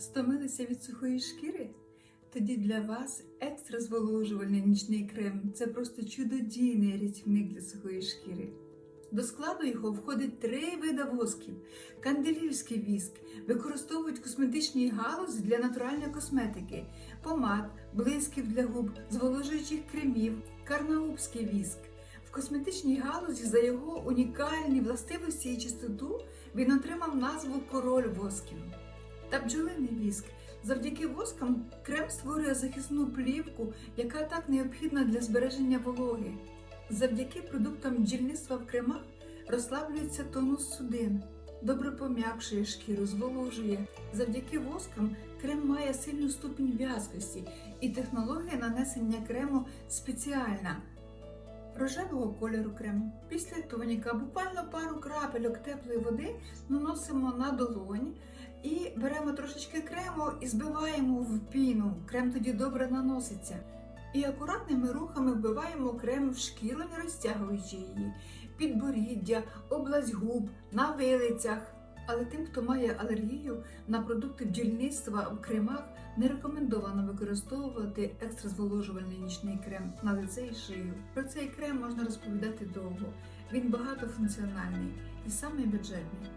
Стомилися від сухої шкіри? Тоді для вас екстра зволожувальний нічний крем це просто чудодійний рятівник для сухої шкіри. До складу його входить три вида восків: канделівський віск, використовують в косметичній галузі для натуральної косметики, помад, блисків для губ, зволожуючих кремів, карнаубський віск. В косметичній галузі за його унікальні властивості і чистоту він отримав назву король восків. Та бджолиний віск. Завдяки воскам крем створює захисну плівку, яка так необхідна для збереження вологи. Завдяки продуктам бджільництва в кремах розслаблюється тонус судин, добре пом'якшує шкіру, зволожує. Завдяки воскам крем має сильну ступінь в'язкості, і технологія нанесення крему спеціальна. Рожевого кольору крем. Після тоніка буквально пару крапельок теплої води наносимо на долонь і беремо трошечки крему і збиваємо в піну. Крем тоді добре наноситься. І акуратними рухами вбиваємо крем в шкіру, не розтягуючи її, підборіддя, область губ, на вилицях. Але тим, хто має алергію на продукти бджільництва в кремах, не рекомендовано використовувати екстразволожувальний нічний крем на лице і шию. Про цей крем можна розповідати довго. Він багатофункціональний і саме бюджетний.